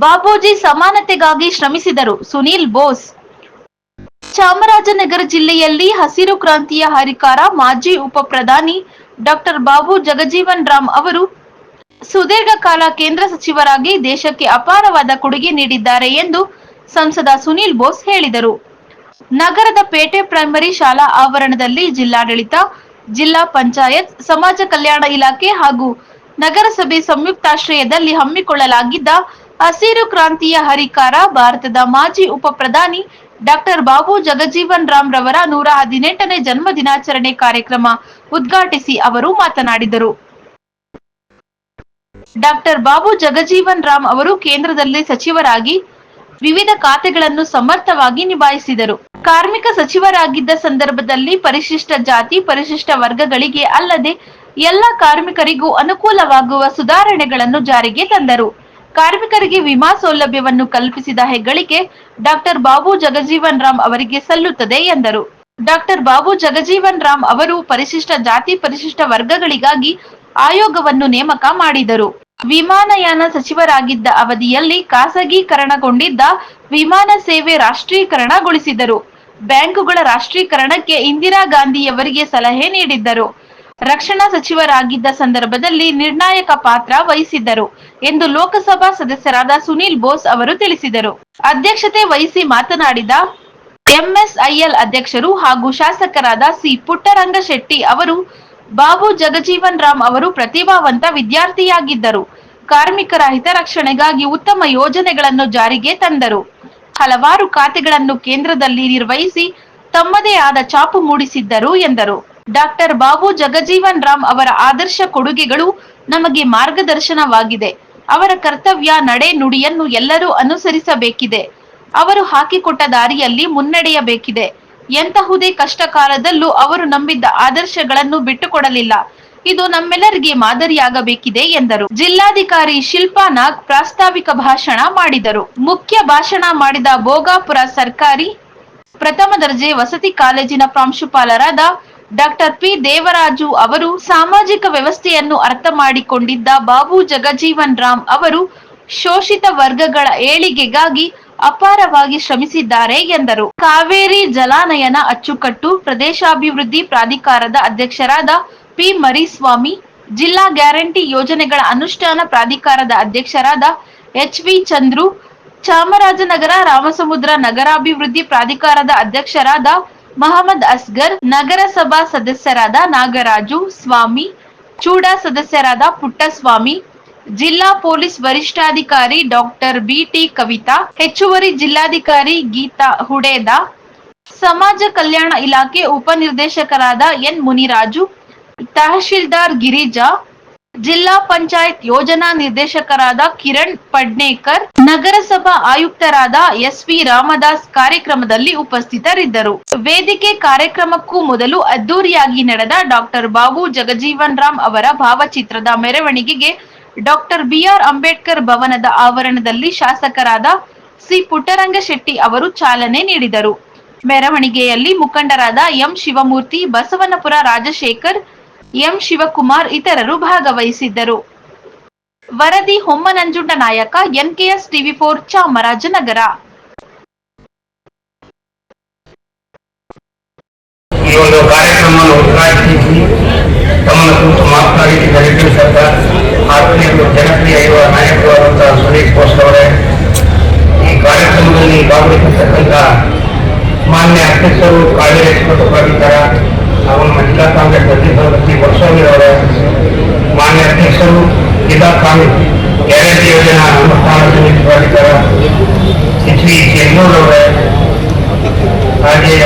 ಬಾಬೂಜಿ ಸಮಾನತೆಗಾಗಿ ಶ್ರಮಿಸಿದರು. ಸುನೀಲ್ ಬೋಸ್. ಚಾಮರಾಜನಗರ ಜಿಲ್ಲೆಯಲ್ಲಿ ಹಸಿರು ಕ್ರಾಂತಿಯ ಹರಿಕಾರ ಮಾಜಿ ಉಪ ಪ್ರಧಾನಿ ಡಾಕ್ಟರ್ ಬಾಬು ಜಗಜೀವನ್ ರಾಮ್ ಅವರು ಸುದೀರ್ಘ ಕಾಲ ಕೇಂದ್ರ ಸಚಿವರಾಗಿ ದೇಶಕ್ಕೆ ಅಪಾರವಾದ ಕೊಡುಗೆ ನೀಡಿದ್ದಾರೆ ಎಂದು ಸಂಸದ ಸುನೀಲ್ ಬೋಸ್ ಹೇಳಿದರು. ನಗರದ ಪೇಟೆ ಪ್ರೈಮರಿ ಶಾಲಾ ಆವರಣದಲ್ಲಿ ಜಿಲ್ಲಾಡಳಿತ, ಜಿಲ್ಲಾ ಪಂಚಾಯತ್, ಸಮಾಜ ಕಲ್ಯಾಣ ಇಲಾಖೆ ಹಾಗೂ ನಗರಸಭೆ ಸಂಯುಕ್ತಾಶ್ರಯದಲ್ಲಿ ಹಮ್ಮಿಕೊಳ್ಳಲಾಗಿದ್ದ ಹಸಿರು ಕ್ರಾಂತಿಯ ಹರಿಕಾರ, ಭಾರತದ ಮಾಜಿ ಉಪ ಪ್ರಧಾನಿ ಡಾಕ್ಟರ್ ಬಾಬು ಜಗಜೀವನ್ ರಾಮ್ ರವರ ನೂರ ಹದಿನೆಂಟನೇ ಜನ್ಮ ದಿನಾಚರಣೆ ಕಾರ್ಯಕ್ರಮ ಉದ್ಘಾಟಿಸಿ ಅವರು ಮಾತನಾಡಿದರು. ಡಾಕ್ಟರ್ ಬಾಬು ಜಗಜೀವನ್ ರಾಮ್ ಅವರು ಕೇಂದ್ರದಲ್ಲಿ ಸಚಿವರಾಗಿ ವಿವಿಧ ಖಾತೆಗಳನ್ನು ಸಮರ್ಥವಾಗಿ ನಿಭಾಯಿಸಿದರು. ಕಾರ್ಮಿಕ ಸಚಿವರಾಗಿದ್ದ ಸಂದರ್ಭದಲ್ಲಿ ಪರಿಶಿಷ್ಟ ಜಾತಿ, ಪರಿಶಿಷ್ಟ ವರ್ಗಗಳಿಗೆ ಅಲ್ಲದೆ ಎಲ್ಲ ಕಾರ್ಮಿಕರಿಗೂ ಅನುಕೂಲವಾಗುವ ಸುಧಾರಣೆಗಳನ್ನು ಜಾರಿಗೆ ತಂದರು. ಕಾರ್ಮಿಕರಿಗೆ ವಿಮಾ ಸೌಲಭ್ಯವನ್ನು ಕಲ್ಪಿಸಿದ ಹೆಗ್ಗಳಿಕೆ ಡಾಕ್ಟರ್ ಬಾಬು ಜಗಜೀವನ್ ರಾಮ್ ಅವರಿಗೆ ಸಲ್ಲುತ್ತದೆ ಎಂದರು. ಡಾಕ್ಟರ್ ಬಾಬು ಜಗಜೀವನ್ ರಾಮ್ ಅವರು ಪರಿಶಿಷ್ಟ ಜಾತಿ ಪರಿಶಿಷ್ಟ ವರ್ಗಗಳಿಗಾಗಿ ಆಯೋಗವನ್ನು ನೇಮಕ ಮಾಡಿದರು. ವಿಮಾನಯಾನ ಸಚಿವರಾಗಿದ್ದ ಅವಧಿಯಲ್ಲಿ ಖಾಸಗೀಕರಣಗೊಂಡಿದ್ದ ವಿಮಾನ ಸೇವೆ ರಾಷ್ಟ್ರೀಕರಣಗೊಳಿಸಿದರು. ಬ್ಯಾಂಕುಗಳ ರಾಷ್ಟ್ರೀಕರಣಕ್ಕೆ ಇಂದಿರಾ ಗಾಂಧಿಯವರಿಗೆ ಸಲಹೆ ನೀಡಿದ್ದರು. ರಕ್ಷಣಾ ಸಚಿವರಾಗಿದ್ದ ಸಂದರ್ಭದಲ್ಲಿ ನಿರ್ಣಾಯಕ ಪಾತ್ರ ವಹಿಸಿದ್ದರು ಎಂದು ಲೋಕಸಭಾ ಸದಸ್ಯರಾದ ಸುನೀಲ್ ಬೋಸ್ ಅವರು ತಿಳಿಸಿದರು. ಅಧ್ಯಕ್ಷತೆ ವಹಿಸಿ ಮಾತನಾಡಿದ ಎಂಎಸ್ಐಎಲ್ ಅಧ್ಯಕ್ಷರು ಹಾಗೂ ಶಾಸಕರಾದ ಸಿ ಪುಟ್ಟರಂಗ ಶೆಟ್ಟಿ ಅವರು, ಬಾಬು ಜಗಜೀವನ್ ರಾಮ್ ಅವರು ಪ್ರತಿಭಾವಂತ ವಿದ್ಯಾರ್ಥಿಯಾಗಿದ್ದರು. ಕಾರ್ಮಿಕರ ಹಿತರಕ್ಷಣೆಗಾಗಿ ಉತ್ತಮ ಯೋಜನೆಗಳನ್ನು ಜಾರಿಗೆ ತಂದರು. ಹಲವಾರು ಖಾತೆಗಳನ್ನು ಕೇಂದ್ರದಲ್ಲಿ ನಿರ್ವಹಿಸಿ ತಮ್ಮದೇ ಆದ ಚಾಪು ಮೂಡಿಸಿದ್ದರು ಎಂದರು. ಡಾಕ್ಟರ್ ಬಾಬು ಜಗಜೀವನ್ ರಾಮ್ ಅವರ ಆದರ್ಶ ಕೊಡುಗೆಗಳು ನಮಗೆ ಮಾರ್ಗದರ್ಶನವಾಗಿದೆ. ಅವರ ಕರ್ತವ್ಯ ನಡೆ ನುಡಿಯನ್ನು ಎಲ್ಲರೂ ಅನುಸರಿಸಬೇಕಿದೆ. ಅವರು ಹಾಕಿಕೊಟ್ಟ ದಾರಿಯಲ್ಲಿ ಮುನ್ನಡೆಯಬೇಕಿದೆ. ಎಂತಹುದೇ ಕಷ್ಟ ಕಾಲದಲ್ಲೂ ಅವರು ನಂಬಿದ್ದ ಆದರ್ಶಗಳನ್ನು ಬಿಟ್ಟುಕೊಡಲಿಲ್ಲ. ಇದು ನಮ್ಮೆಲ್ಲರಿಗೆ ಮಾದರಿಯಾಗಬೇಕಿದೆ ಎಂದರು. ಜಿಲ್ಲಾಧಿಕಾರಿ ಶಿಲ್ಪಾ ನಾಗ್ ಪ್ರಾಸ್ತಾವಿಕ ಭಾಷಣ ಮಾಡಿದರು. ಮುಖ್ಯ ಭಾಷಣ ಮಾಡಿದ ಭೋಗಾಪುರ ಸರ್ಕಾರಿ ಪ್ರಥಮ ದರ್ಜೆ ವಸತಿ ಕಾಲೇಜಿನ ಪ್ರಾಂಶುಪಾಲರಾದ ಡಾಕ್ಟರ್ ಪಿ ದೇವರಾಜು ಅವರು ಸಾಮಾಜಿಕ ವ್ಯವಸ್ಥೆಯನ್ನು ಅರ್ಥ ಮಾಡಿಕೊಂಡಿದ್ದ ಬಾಬು ಜಗಜೀವನ್ ರಾಮ್ ಅವರು ಶೋಷಿತ ವರ್ಗಗಳ ಏಳಿಗೆಗಾಗಿ ಅಪಾರವಾಗಿ ಶ್ರಮಿಸಿದ್ದಾರೆ ಎಂದರು. ಕಾವೇರಿ ಜಲಾನಯನ ಅಚ್ಚುಕಟ್ಟು ಪ್ರದೇಶಾಭಿವೃದ್ಧಿ ಪ್ರಾಧಿಕಾರದ ಅಧ್ಯಕ್ಷರಾದ ಪಿ ಮರಿಸ್ವಾಮಿ, ಜಿಲ್ಲಾ ಗ್ಯಾರಂಟಿ ಯೋಜನೆಗಳ ಅನುಷ್ಠಾನ ಪ್ರಾಧಿಕಾರದ ಅಧ್ಯಕ್ಷರಾದ ಎಚ್ ವಿ ಚಂದ್ರು, ಚಾಮರಾಜನಗರ ರಾಮಸಮುದ್ರ ನಗರಾಭಿವೃದ್ಧಿ ಪ್ರಾಧಿಕಾರದ ಅಧ್ಯಕ್ಷರಾದ ಮಹಮ್ಮದ್ ಅಸ್ಗರ್ ನಗರಸಭಾ ಸದಸ್ಯರಾದ ನಾಗರಾಜು ಸ್ವಾಮಿ, ಚೂಡಾ ಸದಸ್ಯರಾದ ಪುಟ್ಟಸ್ವಾಮಿ, ಜಿಲ್ಲಾ ಪೊಲೀಸ್ ವರಿಷ್ಠಾಧಿಕಾರಿ ಡಾಕ್ಟರ್ ಬಿಟಿ ಕವಿತಾ, ಹೆಚ್ಚುವರಿ ಜಿಲ್ಲಾಧಿಕಾರಿ ಗೀತಾ ಹುಡೇದ, ಸಮಾಜ ಕಲ್ಯಾಣ ಇಲಾಖೆ ಉಪನಿರ್ದೇಶಕರಾದ ಎನ್ ಮುನಿರಾಜು, ತಹಶೀಲ್ದಾರ್ ಗಿರಿಜಾ ಜಿಲ್ಲಾ ಪಂಚಾಯತ್ ಯೋಜನಾ ನಿರ್ದೇಶಕರಾದ ಕಿರಣ್ ಪಡ್ನೇಕರ್, ನಗರಸಭಾ ಆಯುಕ್ತರಾದ ಎಸ್ ವಿ ರಾಮದಾಸ್ ಕಾರ್ಯಕ್ರಮದಲ್ಲಿ ಉಪಸ್ಥಿತರಿದ್ದರು. ವೇದಿಕೆ ಕಾರ್ಯಕ್ರಮಕ್ಕೂ ಮೊದಲು ಅದ್ದೂರಿಯಾಗಿ ನಡೆದ ಡಾಕ್ಟರ್ ಬಾಬು ಜಗಜೀವನ್ ರಾಮ್ ಅವರ ಭಾವಚಿತ್ರದ ಮೆರವಣಿಗೆಗೆ ಡಾಕ್ಟರ್ ಬಿಆರ್ ಅಂಬೇಡ್ಕರ್ ಭವನದ ಆವರಣದಲ್ಲಿ ಶಾಸಕರಾದ ಸಿ ಪುಟ್ಟರಂಗ ಶೆಟ್ಟಿ ಅವರು ಚಾಲನೆ ನೀಡಿದರು. ಮೆರವಣಿಗೆಯಲ್ಲಿ ಮುಖಂಡರಾದ ಎಂ ಶಿವಮೂರ್ತಿ, ಬಸವನಪುರ ರಾಜಶೇಖರ್ ಎಂ ಶಿವಕುಮಾರ್ ಇತರರು ಭಾಗವಹಿಸಿದ್ದರು. ವರದಿ ಹೊಮ್ಮನಂಜುಂಡ ನಾಯಕ, ಎನ್ಕೆಎಸ್ ಟಿವಿ ಫೋರ್, ಚಾಮರಾಜನಗರ. ಈ ಕಾರ್ಯಕ್ರಮವನ್ನು ಉದ್ಘಾಟಿಸಿ ತಮ್ಮನ್ನು ಕುರಿತು ಮಾತನಾಡಿದ ಆತ್ಮೀಯರು ಜನಪ್ರಿಯ ಇರುವ ನಾಯಕರಾದಂತಹ ಸುರೇಶ್ ಬೋಸ್ ಅವರೇ, ಈ ಕಾರ್ಯಕ್ರಮದಲ್ಲಿ ಭಾಗವಹಿಸಿರ್ತಕ್ಕಂಥ ಮಾನ್ಯ ಅಧ್ಯಕ್ಷರು ಕಾವೇರಿ ಪ್ರಾಧಿಕಾರ ಹಾಗೂ ಮಹಿಳಾ ಕಾಂಗ್ರೆಸ್ ವರ್ಷೋಗಿ ಅವರೇ ಮಾನ್ಯ ಅಧ್ಯಕ್ಷರು ಜಿಲ್ಲಾ ಕಾಂಗ್ರೆಸ್ ಗ್ಯಾರಂಟಿ ಯೋಜನಾ ಅನುಷ್ಠಾನ ಸಮಿತಿ ಪ್ರಾಧಿಕಾರ ಎಚ್ ವಿ ಚೆನ್ನೂರ್ ಅವರೇ ಹಾಗೆ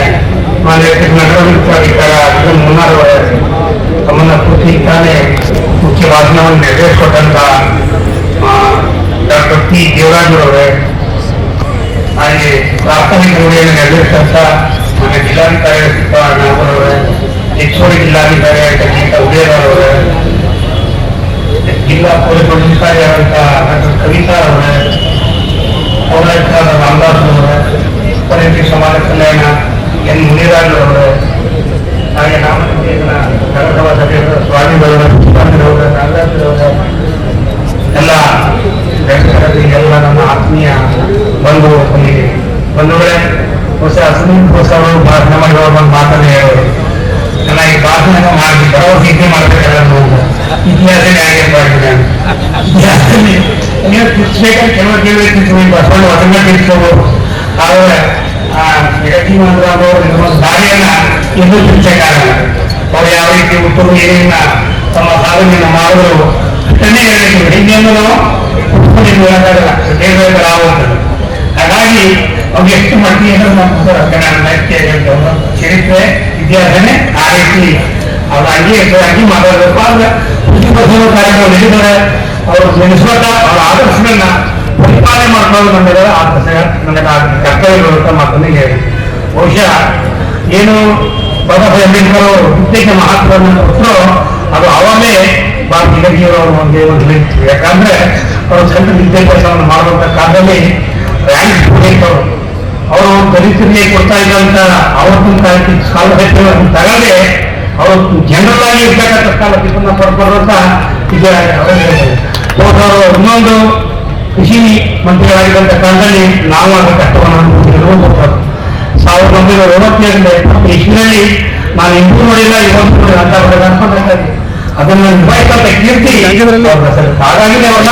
ಮಾನ್ಯ ನಗರಾಭಿವೃದ್ಧಿ ಪ್ರಾಧಿಕಾರ ಅರ್ಜುನ್ ಮುನ್ನಾರ್ ಅವರೇ ತಮ್ಮನ್ನ ಪೂರ್ತಿ ತಾನೇ ಮುಖ್ಯ ಭಾಷಣವನ್ನು ನೆರವೇರಿಸಿಕೊಟ್ಟಂತ ಡಾಕ್ಟರ್ ಪಿ ದೇವರಾಜರವರೇ ಹಾಗೆ ಪ್ರಾಥಮಿಕ ರೂಢಿಯನ್ನು ನೆರವೇರಿಸಿದಂತ ಮಾನ್ಯ ಜಿಲ್ಲಾಧಿಕಾರಿ ನಾಗರವರೇ ಹೆಚ್ಚುವರಿ ಜಿಲ್ಲಾಧಿಕಾರಿ ಗೀತಾ ಉದಯರವರೇ ಜಿಲ್ಲಾ ಪೊಲೀಸ್ ವರಿಷ್ಠಾಧಿಕಾರಿಯಾದಂತಹ ಡಾಕ್ಟರ್ ಕವಿತಾ ಅವರೇ ಪೌರಾಯುಕ್ತರಾದ ರಾಮದಾಸ್ ಅವರೇ ಪರಿಸ್ಥಿತಿ ಸಮಾಜ ಕಲ್ಯಾಣ ಎನ್ ಮುನಿರಾಜ್ ಅವರೇ ಹಾಗೆ ನಾಮನಿರ್ದೇಶನ ನಗರಸಭಾ ಸದಸ್ಯರು ಸ್ವಾಮಿಗಳವರ ನಾಗರಾಜ್ ಅವರೇ ಎಲ್ಲ ಎಲ್ಲ ನಮ್ಮ ಆತ್ಮೀಯ ಬಂಧು ಬಂದಿದೆ ಬಂಧುಗಳೇ ಹೊಸ ಸುನೀಲ್ ಬೋಸ್ ಅವರು ಭಾಷಣ ಮಾಡಿದವರು ಒಂದು ಮಾತನ್ನು ನನ್ನ ಈ ಭಾಷಣ ಮಾಡಿ ಭರವಸೆ ನಾವು ಇತಿಹಾಸನೇ ಹಾಗೆ ನಾನು. ಇತಿಹಾಸದಲ್ಲಿ ನೀವು ತಿಳಿಸ್ಬೇಕಾದ್ರೆ ಕೆಲವು ಕೇಳಬೇಕು ಬಸವಣ್ಣ ಅದನ್ನ ತಿಳಿಸ್ಕೋಬೋದು ಆದರೆ ಆ ಜಗತ್ತಿನ ಅವರು ಒಂದು ದಾರಿಯನ್ನ ಇನ್ನೂ ತಿಳಿಸಕ್ಕಾಗಲ್ಲ ಅವ್ರು ಯಾವ ರೀತಿ ಉತ್ತಮ ಏನೇನ ತಮ್ಮ ಸಾಧನೆಯನ್ನು ಮಾಡಿದ್ರು ಅಷ್ಟನ್ನೇ ಹೇಳಬೇಕು ಹಿಂದೆಂದು ನಾವು ಉತ್ಪನ್ನ ಹೇಳಕ್ಕಾಗಲ್ಲ. ದೇವರ ಹಾಗಾಗಿ ಅವ್ರು ಎಷ್ಟು ಮಟ್ಟಿಗೆ ಅಂದ್ರೆ ನಮ್ಮ ಕನ್ನಡ ಒಂದು ಚರಿತ್ರೆ ವಿದ್ಯಾರ್ಥನೆ ಆ ರೀತಿ ಅವ್ರು ಹಂಗೆ ಹಂಗೆ ಮಾತಾಡಬೇಕು. ಆದ್ರೆ ಪ್ರತಿಭಟನಾ ಕಾರ್ಯಕ್ರಮ ನಡೀತಾರೆ ಅವರು ನೆನೆಸ್ಕೊತ ಅವರ ಆದರ್ಶಗಳನ್ನ ಪರಿಪಾಲನೆ ಬಂದಿರೋ ಆದರ್ಶ ನನಗೆ ಕರ್ತವ್ಯಗಳು ಕರ್ತವ್ಯ ಅಂತ ಮಾತನ್ನು ಹೇಳಿ ಬಹುಶಃ ಏನು ಬಾಬಾ ಸಾಹೇಬ್ ಅಂಬೇಡ್ಕರ್ ಅವರು ಪ್ರತ್ಯೇಕ ಮಹತ್ವವನ್ನು ಕೊಟ್ಟರು, ಅದು ಅವಾಗಲೇ ಬಾ ಗಿಡಗಿಯವರು ಒಂದೇ ಒಂದು ಯಾಕಂದ್ರೆ, ಅವರು ಸಣ್ಣ ವಿದ್ಯಾಭ್ಯಾಸವನ್ನು ಮಾಡುವಂತ ಕಾಲದಲ್ಲಿ ರ್ಯಾಂಕ್ ಹೊಡೆಯಿತವರು ಅವರು ದಲಿತರಿಗೆ ಕೊಡ್ತಾ ಇದ್ದಂತ ಅವತ್ತಿನ ಕಾಲಕ್ಕೆ ಸ್ಕಾಲರ್ಶಿಪ್ ತಗೊಂಡೆ ಅವರು ಜನರಲ್ ಆಗಿ ಇರ್ತಕ್ಕಂಥ ಸ್ಕಾಲರ್ಶಿಪ್ ಅನ್ನ ಈಗ ಅವರು ಇನ್ನೊಂದು ಕೃಷಿ ಮಂತ್ರಿಗಳಾಗಿದ್ದಂಥ ಕಾಲದಲ್ಲಿ ನಾವು ಅದರ ಕಷ್ಟವನ್ನು ಸಾವಿರದ ಒಂಬೈನೂರ ಅರವತ್ತೇಳರಿಂದ ಎಪ್ಪತ್ತು ಇಸ್ವಿನಲ್ಲಿ ನಾನು ಇಂದು ನೋಡಿಲ್ಲ ಇವತ್ತು ಅಂತ ಅದನ್ನು ನಿಭಾಯಿಸಂತ ಕೀರ್ತಿ ಅವ್ರ ಸರ್ ಹಾಗಾಗಿ ಅವನ್ನ